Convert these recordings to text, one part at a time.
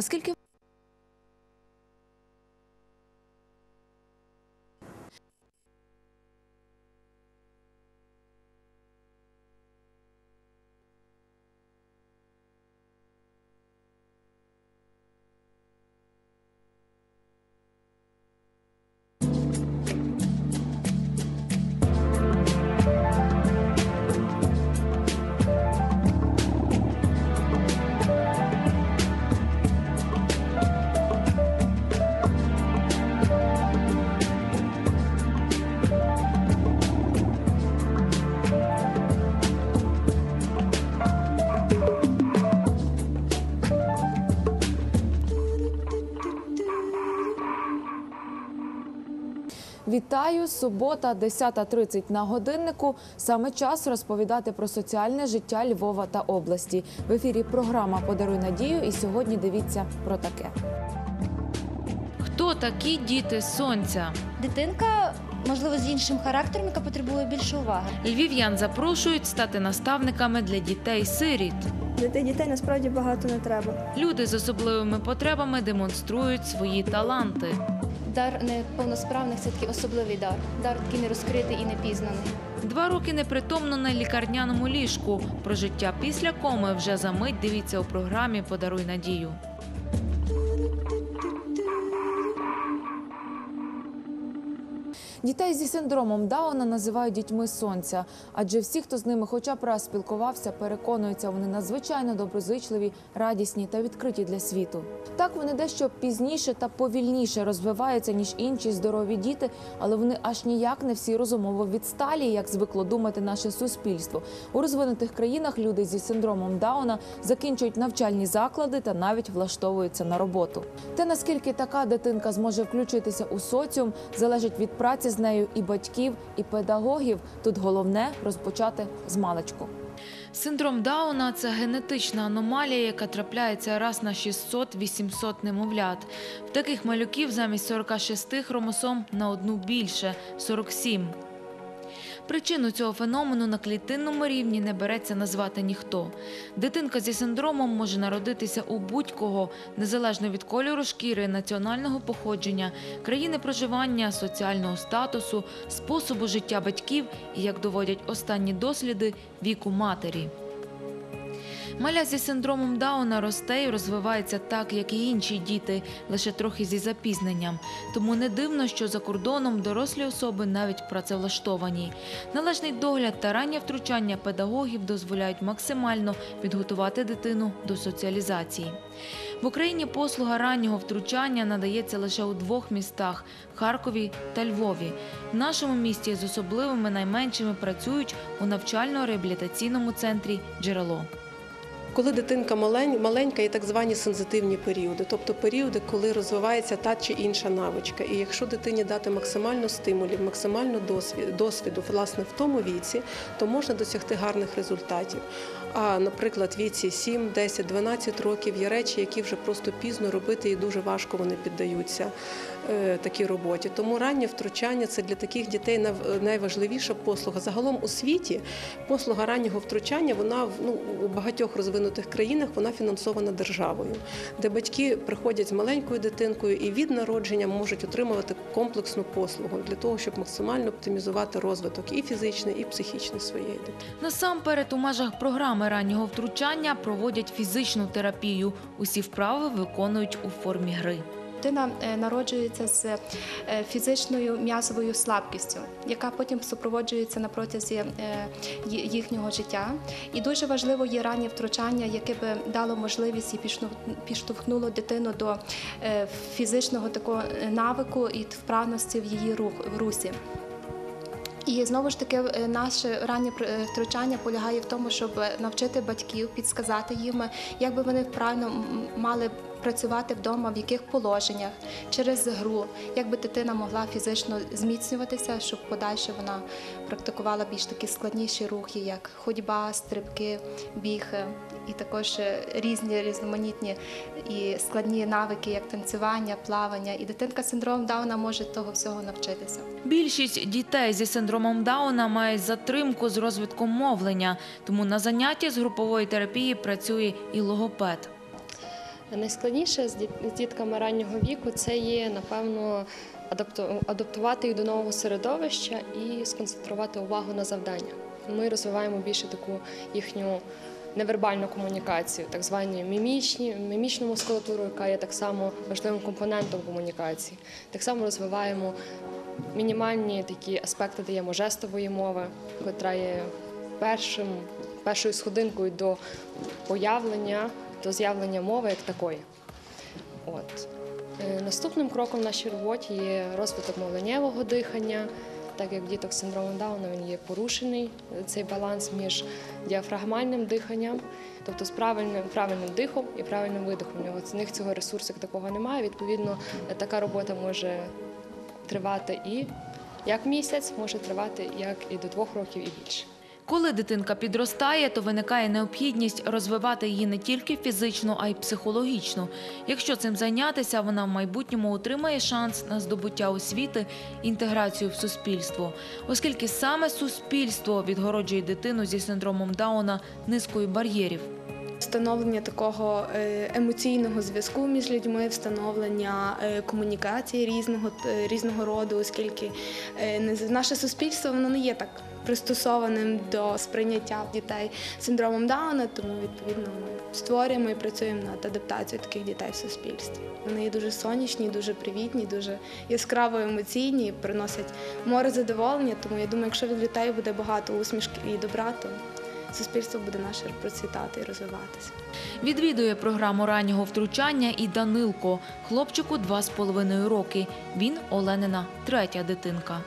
Наскільки Вітаю! Субота, 10.30 на годиннику. Саме час розповідати про соціальне життя Львова та області. В ефірі програма Подаруй надію. І сьогодні дивіться про таке. Хто такі діти сонця? Дитинка, можливо, з іншим характером, яка потребує більше уваги. Львів'ян запрошують стати наставниками для дітей-сиріт. Для тих дітей насправді багато не треба. Люди з особливими потребами демонструють свої таланти. Дар неповносправних це такий особливий дар. Дар такий нерозкритий і непізнаний. Два роки непритомно на лікарняному ліжку. Про життя після коми вже за мить дивіться у програмі Подаруй надію. Дітей зі синдромом Дауна називають дітьми сонця, адже всі, хто з ними хоча б раз спілкувався, переконуються, вони надзвичайно доброзичливі, радісні та відкриті для світу. Так вони дещо пізніше та повільніше розвиваються ніж інші здорові діти, але вони аж ніяк не всі розумово відсталі, як звикло думати наше суспільство. У розвинутих країнах люди зі синдромом Дауна закінчують навчальні заклади та навіть влаштовуються на роботу. Те наскільки така дитинка зможе включитися у соціум, залежить від праці з нею і батьків, і педагогів. Тут головне розпочати з маличку. Синдром Дауна це генетична аномалія, яка трапляється раз на 600-800 немовлят. В таких малюків замість 46 хромосом на одну більше 47. Причину цього феномену на клітинному рівні не береться назвати ніхто. Дитинка зі синдромом може народитися у будь-кого, незалежно від кольору шкіри, національного походження, країни проживання, соціального статусу, способу життя батьків і, як доводять останні досліди, віку матері. Маля зі синдромом Дауна росте і розвивається так, як і інші діти, лише трохи зі запізненням. Тому не дивно, що за кордоном дорослі особи навіть працевлаштовані. Належний догляд та раннє втручання педагогів дозволяють максимально підготувати дитину до соціалізації. В Україні послуга раннього втручання надається лише у двох містах Харкові та Львові. В нашому місті з особливими найменшими працюють у навчально-реабілітаційному центрі Джерело. Коли дитинка малень, маленька, є так звані сензитивні періоди, тобто періоди, коли розвивається та чи інша навичка. І якщо дитині дати максимально стимулів, максимально досвід, досвіду, власне, в тому віці, то можна досягти гарних результатів. А, наприклад, віці 7, 10, 12 років є речі, які вже просто пізно робити, і дуже важко вони піддаються такій роботі. Тому раннє втручання це для таких дітей найважливіша послуга. Загалом у світі послуга раннього втручання вона ну, у багатьох розвинутих країнах вона фінансована державою, де батьки приходять з маленькою дитинкою і від народження можуть отримувати комплексну послугу для того, щоб максимально оптимізувати розвиток і фізичний, і психічний своєї дитини. Насамперед, у межах програми раннього втручання проводять фізичну терапію. Усі вправи виконують у формі гри. Дитина е, народжується з е, фізичною м'язовою слабкістю, яка потім супроводжується на протязі е, їхнього життя. І дуже важливо є раннє втручання, яке би дало можливість і підштовхнуло дитину до фізичного такого навику і вправності в її рух в русі. І знову ж таки, наше раннє втручання полягає в тому, щоб навчити батьків, підсказати їм, як би вони правильно мали працювати вдома, в яких положеннях, через гру, як би дитина могла фізично зміцнюватися, щоб подальше вона практикувала більш такі складніші рухи, як ходьба, стрибки, біг, е, і також е, різні різноманітні і складні навики, як танцювання, плавання. І дитинка з синдромом Дауна може того всього навчитися. Більшість дітей зі синдромом Дауна мають затримку з розвитком мовлення, тому на занятті з групової терапії працює і логопед. Найскладніше з діт- з дітками раннього віку це є, напевно, адапту- адаптувати їх до нового середовища і сконцентрувати увагу на завдання. Ми розвиваємо більше таку їхню невербальну комунікацію, так звані мімічну мускулатуру, яка є так само важливим компонентом комунікації. Так само розвиваємо мінімальні такі аспекти даємо жестової мови, яка є першим, першою сходинкою до появлення, до з'явлення мови як такої. От. Е, Наступним кроком в нашій роботі є розвиток мовленнєвого дихання. Так як діток з синдромом Дауна він є порушений е, цей баланс між діафрагмальним диханням, тобто з правильним, правильним дихом і правильним видихом. У них цього ресурсу такого немає. Відповідно, е, така робота може тривати і як місяць, може тривати як і до двох років і більше. Коли дитинка підростає, то виникає необхідність розвивати її не тільки фізично, а й психологічно. Якщо цим зайнятися, вона в майбутньому отримає шанс на здобуття освіти, інтеграцію в суспільство, оскільки саме суспільство відгороджує дитину зі синдромом Дауна низкою бар'єрів. Встановлення такого е, емоційного зв'язку між людьми, встановлення е, комунікації різного е, різного роду, оскільки наше суспільство воно не є так пристосованим до сприйняття дітей з синдромом Дауна, тому відповідно ми створюємо і працюємо над адаптацією таких дітей в суспільстві. Вони є дуже сонячні, дуже привітні, дуже яскраво емоційні, приносять море задоволення. Тому я думаю, якщо від дітей буде багато усмішки і добра, то суспільство буде наше процвітати і розвиватися. Відвідує програму раннього втручання і Данилко. Хлопчику два з половиною роки. Він Оленина третя дитинка.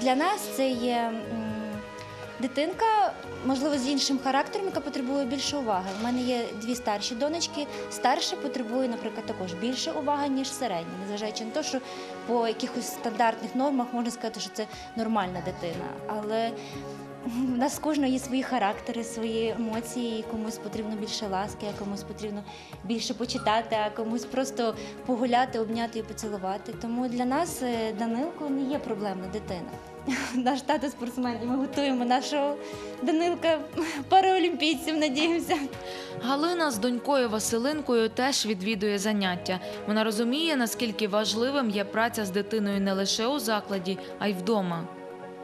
Для нас це є дитинка, можливо, з іншим характером, яка потребує більше уваги. У мене є дві старші донечки. Старша потребує, наприклад, також більше уваги, ніж середня, незважаючи на те, що по якихось стандартних нормах можна сказати, що це нормальна дитина. Але у нас кожного є свої характери, свої емоції. Комусь потрібно більше ласки, а комусь потрібно більше почитати, а комусь просто погуляти, обняти і поцілувати. Тому для нас е, Данилко не є проблемна дитина. Наш тато спортсмен, і ми готуємо нашого Данилка параолімпійців, надіємося. Галина з донькою Василинкою теж відвідує заняття. Вона розуміє, наскільки важливим є праця з дитиною не лише у закладі, а й вдома.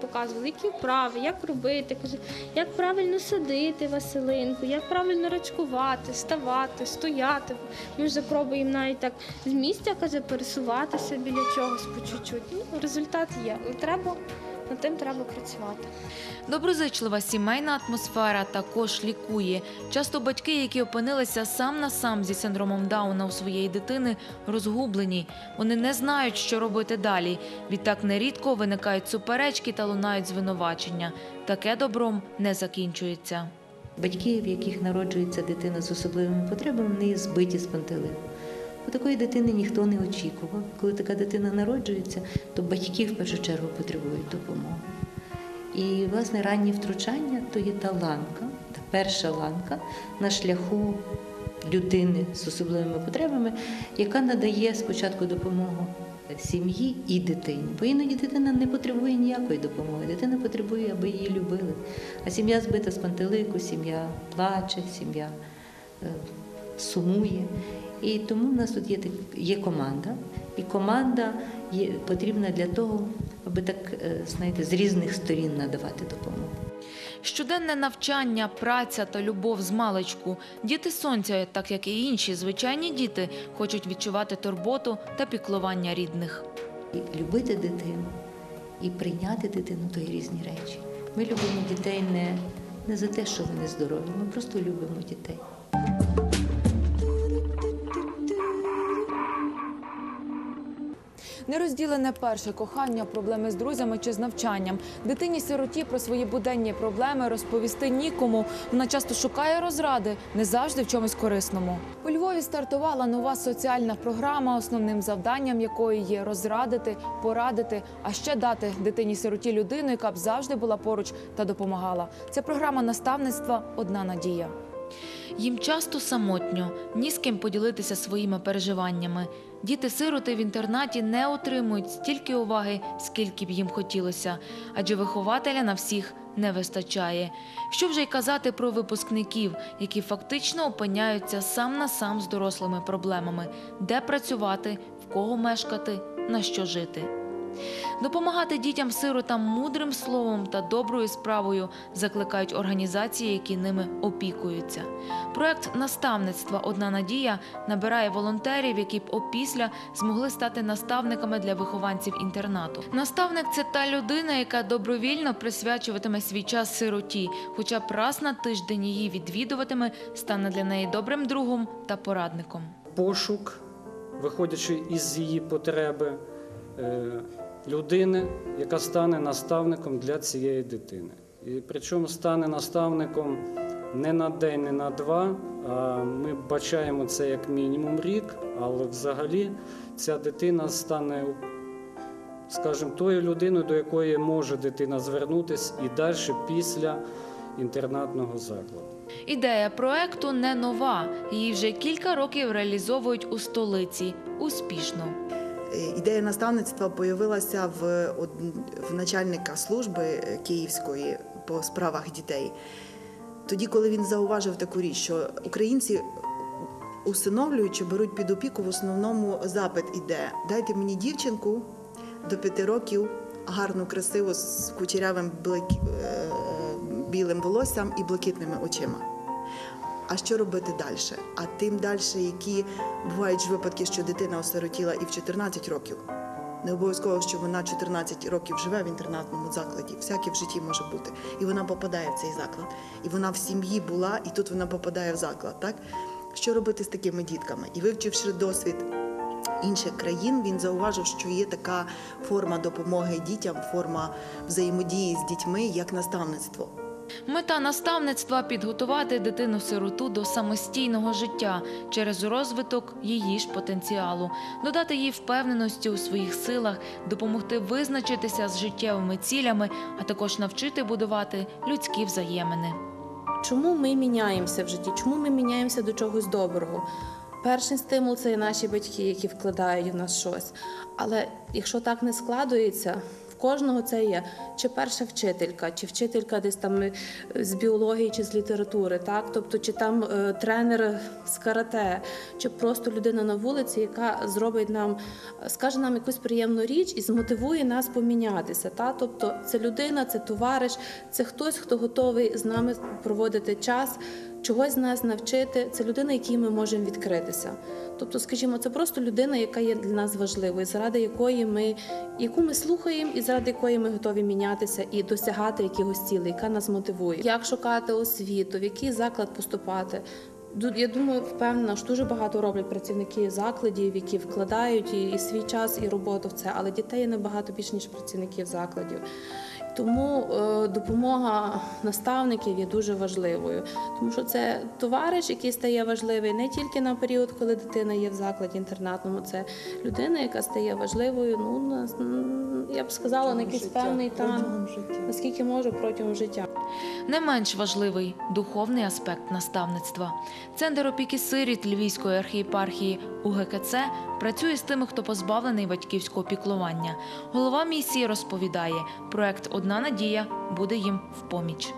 Показували, які вправи, як робити, каже, як правильно садити Василинку, як правильно рачкувати, ставати, стояти. Ми вже пробуємо навіть так з місця каже, пересуватися біля чогось по чуть-чуть. Ну, результат є, але треба над тим треба працювати. Доброзичлива сімейна атмосфера також лікує. Часто батьки, які опинилися сам на сам зі синдромом Дауна у своєї дитини, розгублені. Вони не знають, що робити далі. Відтак нерідко виникають суперечки та лунають звинувачення. Таке добром не закінчується. Батьки, в яких народжується дитина з особливими потребами, вони збиті з пантелику. Бо такої дитини ніхто не очікував. Коли така дитина народжується, то батьки в першу чергу потребують допомоги. І, власне, раннє втручання то є та ланка, та перша ланка на шляху людини з особливими потребами, яка надає спочатку допомогу сім'ї і дитині. Бо іноді дитина не потребує ніякої допомоги. Дитина потребує, аби її любили. А сім'я збита з пантелику, сім'я плаче, сім'я е, сумує. І тому в нас тут є, так- є команда. І команда є потрібна для того, аби так, е, знаєте, з різних сторін надавати допомогу. Щоденне навчання, праця та любов з маличку. Діти сонця, так як і інші звичайні діти, хочуть відчувати турботу та піклування рідних. І любити дитину і прийняти дитину то є різні речі. Ми любимо дітей не, не за те, що вони здорові, ми просто любимо дітей. Нерозділене перше кохання, проблеми з друзями чи з навчанням. Дитині сироті про свої буденні проблеми розповісти нікому. Вона часто шукає розради, не завжди в чомусь корисному. У Львові стартувала нова соціальна програма, основним завданням якої є розрадити, порадити, а ще дати дитині сироті людину, яка б завжди була поруч та допомагала. Це програма наставництва Одна надія. Їм часто самотньо, ні з ким поділитися своїми переживаннями. Діти-сироти в інтернаті не отримують стільки уваги, скільки б їм хотілося, адже вихователя на всіх не вистачає. Що вже й казати про випускників, які фактично опиняються сам на сам з дорослими проблемами, де працювати, в кого мешкати, на що жити. Допомагати дітям-сиротам мудрим словом та доброю справою закликають організації, які ними опікуються. Проект наставництва Одна надія набирає волонтерів, які б опісля змогли стати наставниками для вихованців інтернату. Наставник це та людина, яка добровільно присвячуватиме свій час сироті, хоча б раз на тиждень її відвідуватиме, стане для неї добрим другом та порадником. пошук, виходячи із її потреби, е, людини, яка стане наставником для цієї дитини. І причому стане наставником не на день, не на два. А ми бачаємо це як мінімум рік, але взагалі ця дитина стане, скажімо, тою людиною, до якої може дитина звернутися і далі після інтернатного закладу. Ідея проекту не нова. Її вже кілька років реалізовують у столиці успішно. Е, Ідея наставництва появилася в, в начальника служби е, київської по справах дітей. Тоді, коли він зауважив таку річ, що українці усиновлюючи беруть під опіку в основному запит іде: дайте мені дівчинку до п'яти років, гарну, красиву, з кучерявим е, білим волоссям і блакитними очима. А що робити далі? А тим далі, які бувають ж випадки, що дитина осиротіла і в 14 років. Не обов'язково, що вона 14 років живе в інтернатному закладі. Всяке в житті може бути. І вона попадає в цей заклад. І вона в сім'ї була, і тут вона попадає в заклад. Так? Що робити з такими дітками? І вивчивши досвід інших країн, він зауважив, що є така форма допомоги дітям, форма взаємодії з дітьми, як наставництво. Мета наставництва підготувати дитину-сироту до самостійного життя через розвиток її ж потенціалу, додати їй впевненості у своїх силах, допомогти визначитися з життєвими цілями, а також навчити будувати людські взаємини. Чому ми міняємося в житті? Чому ми міняємося до чогось доброго? Перший стимул це наші батьки, які вкладають в нас щось. Але якщо так не складується, кожного це є чи перша вчителька, чи вчителька десь там е, з біології чи з літератури, так тобто, чи там е, тренер з карате, чи просто людина на вулиці, яка зробить нам, скаже нам якусь приємну річ і змотивує нас помінятися. Та? Тобто це людина, це товариш, це хтось, хто готовий з нами проводити час, чогось з нас навчити. Це людина, якій ми можемо відкритися. Тобто, скажімо, це просто людина, яка є для нас важливою, заради якої ми, яку ми слухаємо, і заради якої ми готові мінятися і досягати якихось цілей, яка нас мотивує. Як шукати освіту, в який заклад поступати. Я думаю, впевнена, що дуже багато роблять працівники закладів, які вкладають і свій час, і роботу в це, але дітей є набагато більше, ніж працівників закладів. Тому е, допомога наставників є дуже важливою, тому що це товариш, який стає важливий не тільки на період, коли дитина є в закладі інтернатному, це людина, яка стає важливою. Ну на я б сказала, на якийсь певний там наскільки може протягом життя. Не менш важливий духовний аспект наставництва. Центр опіки сиріт Львівської архієпархії УГКЦ працює з тими, хто позбавлений батьківського піклування. Голова місії розповідає, проект Одна надія буде їм в поміч.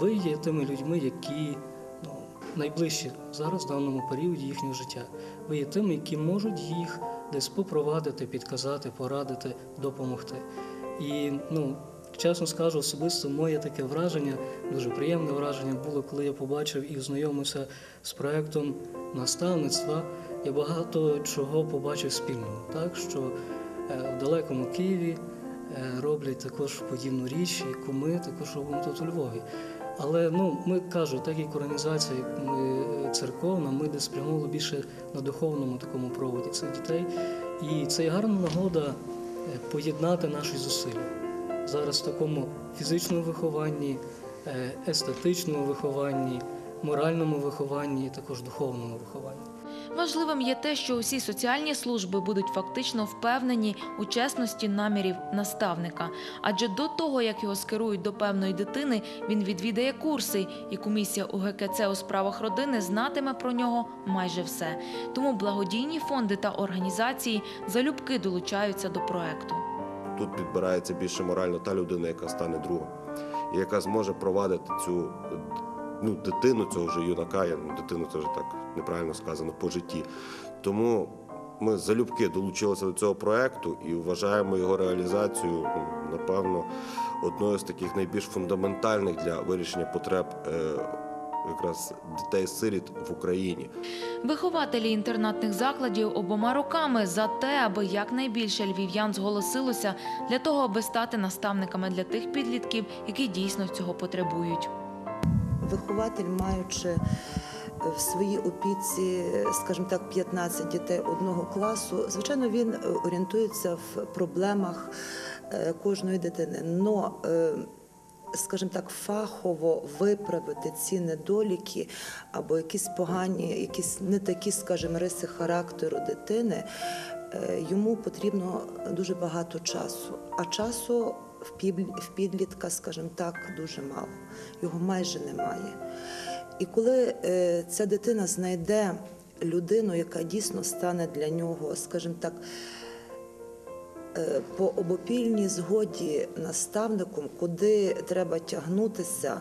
Ви є тими людьми, які ну, найближчі зараз в даному періоді їхнього життя. Ви є тими, які можуть їх десь попровадити, підказати, порадити, допомогти. І ну, чесно скажу, особисто моє таке враження, дуже приємне враження було, коли я побачив і ознайомився з проектом наставництва. Я багато чого побачив спільного, так що е, в далекому Києві е, роблять також подібну річ, яку ми також робимо тут у Львові. Але ну, ми кажу, так як організація, як ми е, церковна, ми десь спрямовували більше на духовному такому проводі цих дітей. І це є гарна нагода поєднати наші зусилля. Зараз в такому фізичному вихованні, естетичному вихованні, моральному вихованні і також духовному вихованні. Важливим є те, що усі соціальні служби будуть фактично впевнені у чесності намірів наставника. Адже до того, як його скерують до певної дитини, він відвідає курси, і комісія УГКЦ у справах родини знатиме про нього майже все. Тому благодійні фонди та організації залюбки долучаються до проекту. Тут підбирається більше морально та людина, яка стане другом, і яка зможе провадити цю ну, дитину, цього вже юнака, я, ну, дитину це вже так неправильно сказано, по житті. Тому ми залюбки долучилися до цього проекту і вважаємо його реалізацію, ну, напевно, одною з таких найбільш фундаментальних для вирішення потреб е, якраз дітей-сиріт в Україні. Вихователі інтернатних закладів обома руками за те, аби якнайбільше львів'ян зголосилося для того, аби стати наставниками для тих підлітків, які дійсно цього потребують. Вихователь, маючи е, в своїй опіці, скажімо так, 15 дітей одного класу, звичайно, він е, орієнтується в проблемах е, кожної дитини. Но, е, скажімо так, фахово виправити ці недоліки або якісь погані, якісь не такі, скажімо, риси характеру дитини, е, йому потрібно дуже багато часу. А часу в підлітка, скажімо так, дуже мало. Його майже немає. І коли е, ця дитина знайде людину, яка дійсно стане для нього, скажімо так, е, по обопільній згоді наставником, куди треба тягнутися,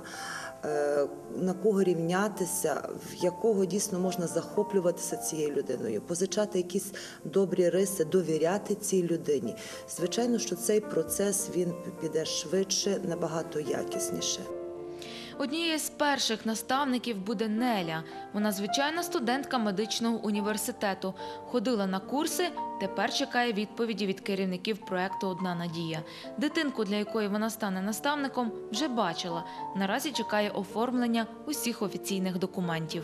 на кого рівнятися, в якого дійсно можна захоплюватися цією людиною, позичати якісь добрі риси, довіряти цій людині. Звичайно, що цей процес він піде швидше, набагато якісніше. Однією з перших наставників буде Неля. Вона звичайна студентка медичного університету. Ходила на курси, тепер чекає відповіді від керівників проекту Одна надія. Дитинку, для якої вона стане наставником, вже бачила. Наразі чекає оформлення усіх офіційних документів.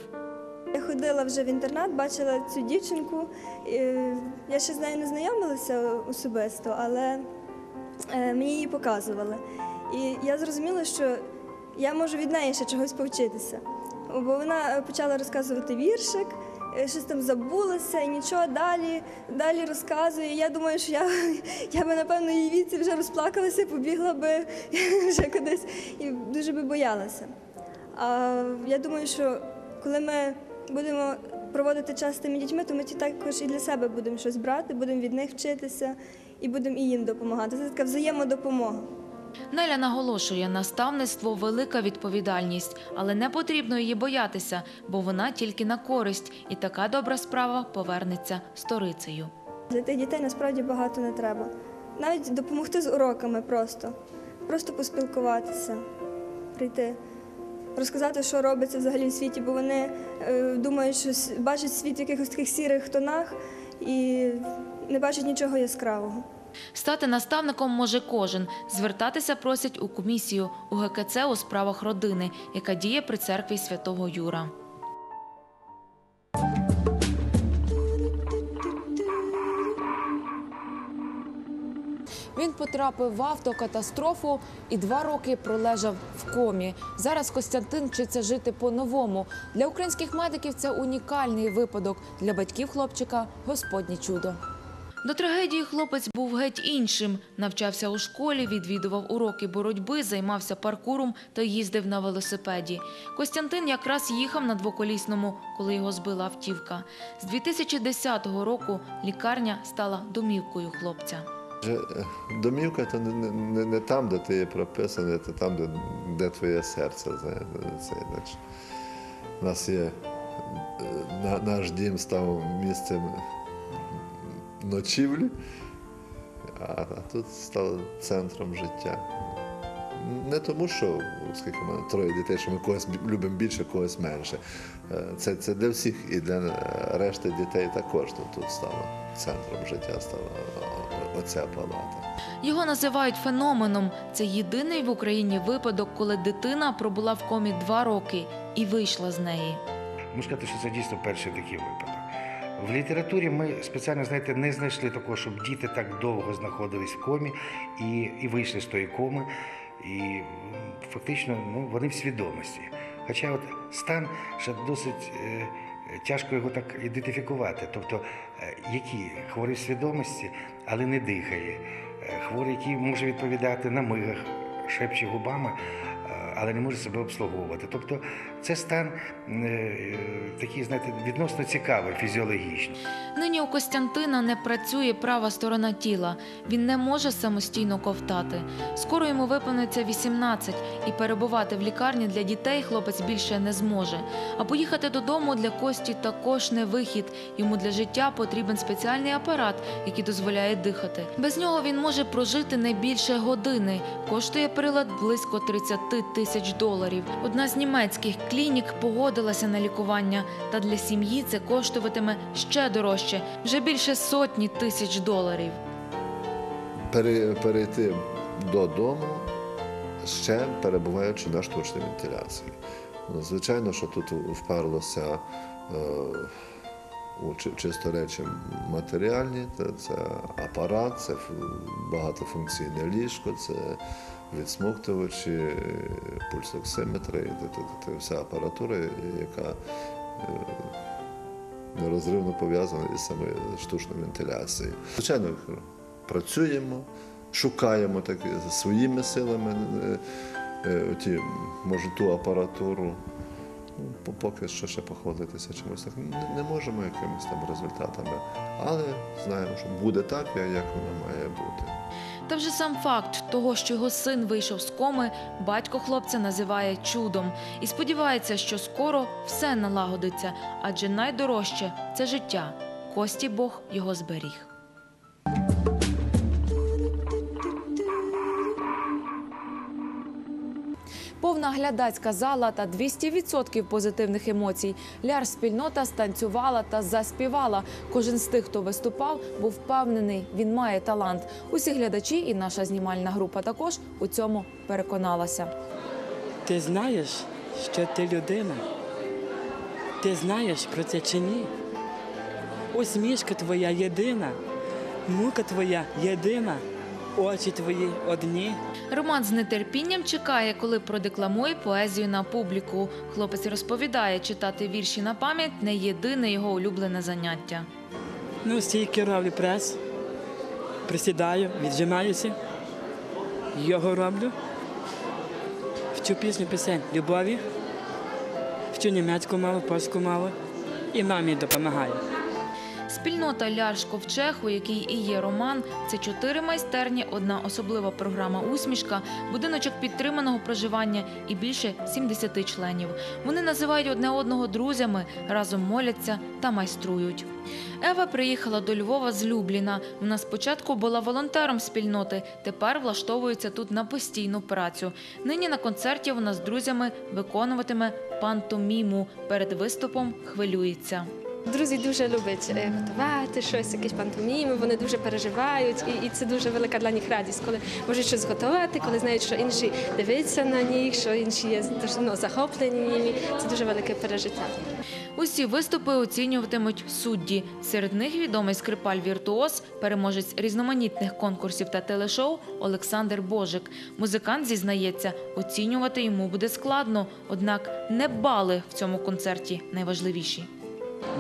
Я ходила вже в інтернат, бачила цю дівчинку. Я ще з нею не знайомилася особисто, але е, мені її показували. І я зрозуміла, що я можу від неї ще чогось повчитися. Бо вона е, почала розказувати віршик, е, щось там забулося і нічого далі, далі розказує. Я думаю, що я, я би, напевно, її віці вже розплакалася, побігла би вже кудись і дуже би боялася. А я думаю, що коли ми будемо проводити час з тими дітьми, то ми також і для себе будемо щось брати, будемо від них вчитися і будемо і їм допомагати. Це така взаємодопомога. Неля наголошує, наставництво велика відповідальність, але не потрібно її боятися, бо вона тільки на користь, і така добра справа повернеться сторицею. Для тих дітей насправді багато не треба. Навіть допомогти з уроками просто, просто поспілкуватися, прийти, розказати, що робиться взагалі в світі, бо вони е, думають, що бачать світ в якихось таких сірих тонах і не бачать нічого яскравого. Стати наставником може кожен. Звертатися просять у комісію УГКЦ у справах родини, яка діє при церкві святого Юра. Він потрапив в автокатастрофу і два роки пролежав в комі. Зараз Костянтин вчиться жити по-новому. Для українських медиків це унікальний випадок. Для батьків хлопчика Господнє чудо. До трагедії хлопець був геть іншим. Навчався у школі, відвідував уроки боротьби, займався паркуром та їздив на велосипеді. Костянтин якраз їхав на двоколісному, коли його збила автівка. З 2010 року лікарня стала домівкою хлопця. Е, Домівка то не, не- не, там, де ти є прописаний, це там, де, де твоє серце. Це. У нас є е, наш дім став місцем ночівлі, а, а тут став центром життя. Не тому, що оскільки в мене троє дітей, що ми когось любимо більше, когось менше. Е, Це, це для всіх і для е, решти дітей також тут, тут стало центром життя, стала оця палата. Його називають феноменом. Це єдиний в Україні випадок, коли дитина пробула в комі два роки і вийшла з неї. Можу сказати, що це дійсно перший такий випадок. В літературі ми спеціально знаєте, не знайшли такого, щоб діти так довго знаходились в комі і, і вийшли з тої коми. І фактично ну, вони в свідомості. Хоча от стан ще досить е, тяжко його так ідентифікувати. Тобто, е, які хворий в свідомості, але не дихає, Е, хворий, який може відповідати на мигах, шепче губами, е, але не може себе обслуговувати. Тобто це стан е, такий, знаєте, відносно цікавий фізіологічно. Нині у Костянтина не працює права сторона тіла. Він не може самостійно ковтати. Скоро йому виповниться 18, і перебувати в лікарні для дітей хлопець більше не зможе. А поїхати додому для Кості також не вихід. Йому для життя потрібен спеціальний апарат, який дозволяє дихати. Без нього він може прожити не більше години. Коштує прилад близько 30 тисяч доларів. Одна з німецьких клінік погодилася на лікування, та для сім'ї це коштуватиме ще дорожче вже більше сотні тисяч доларів. Перейти додому, ще перебуваючи на штучній вентиляції. Ну, Звичайно, що тут вперлося е, чисто речі матеріальні, це апарат, це багатофункційне ліжко, це відсмоктувачі, е, пульсоксиметри, вся апаратура, яка е, нерозривно пов'язана із самою штучною вентиляцією. Звичайно, працюємо, шукаємо так, своїми силами е, е, ті, може, ту апаратуру. По- поки що ще похвалитися чимось так не можемо якимись там результатами, але знаємо, що буде так, як воно має бути. Та вже сам факт того, що його син вийшов з коми, батько хлопця називає чудом і сподівається, що скоро все налагодиться, адже найдорожче це життя. Кості Бог його зберіг. Повна глядацька зала та 200% позитивних емоцій. Ляр спільнота станцювала та заспівала. Кожен з тих, хто виступав, був впевнений, він має талант. Усі глядачі і наша знімальна група також у цьому переконалася. Ти знаєш, що ти людина? Ти знаєш про це чи ні? Усмішка твоя єдина, мука твоя єдина, очі твої одні. Роман з нетерпінням чекає, коли продекламує поезію на публіку. Хлопець розповідає, читати вірші на пам'ять не єдине його улюблене заняття. Ну, стільки роблю прес, присідаю, віджимаюся, його роблю. Вчу пісню пісень любові, вчу німецьку мову, польську мову і мамі допомагаю. Спільнота Ляш Ковчег, у якій і є роман, це чотири майстерні, одна особлива програма Усмішка, будиночок підтриманого проживання і більше 70 членів. Вони називають одне одного друзями, разом моляться та майструють. Ева приїхала до Львова з Любліна. Вона спочатку була волонтером спільноти, тепер влаштовується тут на постійну працю. Нині на концерті вона з друзями виконуватиме пантоміму. Перед виступом хвилюється. Друзі дуже люблять е, готувати щось, якісь пантоміми, вони дуже переживають, і, і це дуже велика для них радість, коли можуть щось готувати, коли знають, що інші дивляться на них, що інші є ну, захоплені ними. Це дуже велике пережиття. Усі виступи оцінюватимуть судді. Серед них відомий скрипаль віртуоз, переможець різноманітних конкурсів та телешоу Олександр Божик. Музикант зізнається, оцінювати йому буде складно, однак не бали в цьому концерті найважливіші.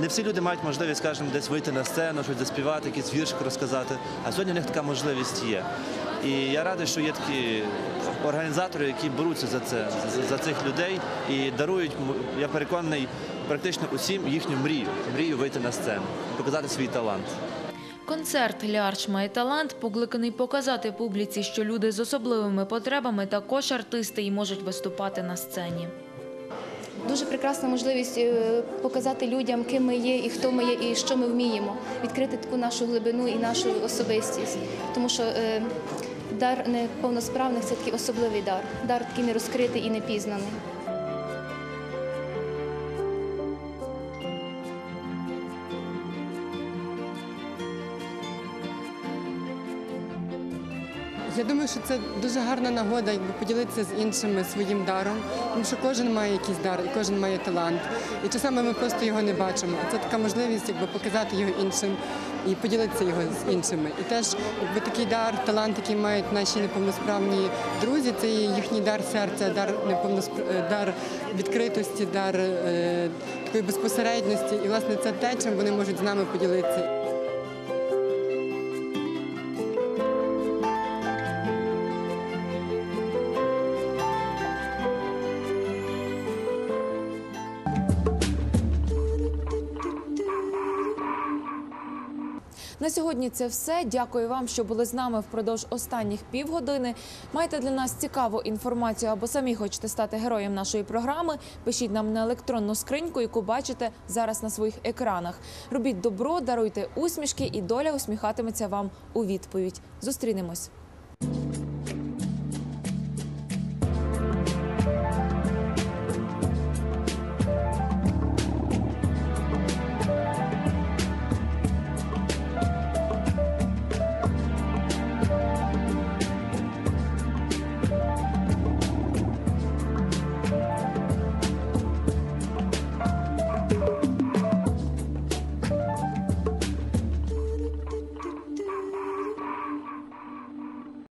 Не всі люди мають можливість, скажімо, десь вийти на сцену, щось заспівати, якийсь віршик розказати. А сьогодні в них така можливість є. І я радий, що є такі організатори, які беруться за це, за, за цих людей і дарують, я переконаний, практично усім їхню мрію, мрію вийти на сцену, показати свій талант. Концерт Лярч має талант покликаний показати публіці, що люди з особливими потребами також артисти і можуть виступати на сцені. Дуже прекрасна можливість е, показати людям, ким ми є і хто ми є, і що ми вміємо, відкрити таку нашу глибину і нашу особистість. Тому що е, дар неповносправних це такий особливий дар, дар такий не розкритий і не Я думаю, що це дуже гарна нагода, якби поділитися з іншими своїм даром, тому що кожен має якийсь дар і кожен має талант. І часами ми просто його не бачимо. Це така можливість, якби показати його іншим і поділитися його з іншими. І теж якби такий дар, талант, який мають наші неповносправні друзі, це їхній дар серця, дар неповносп... е, дар відкритості, дар е, такої безпосередності. І власне це те, чим вони можуть з нами поділитися. На сьогодні це все. Дякую вам, що були з нами впродовж останніх півгодини. Маєте для нас цікаву інформацію або самі хочете стати героєм нашої програми. Пишіть нам на електронну скриньку, яку бачите зараз на своїх екранах. Робіть добро, даруйте усмішки, і доля усміхатиметься вам у відповідь. Зустрінемось.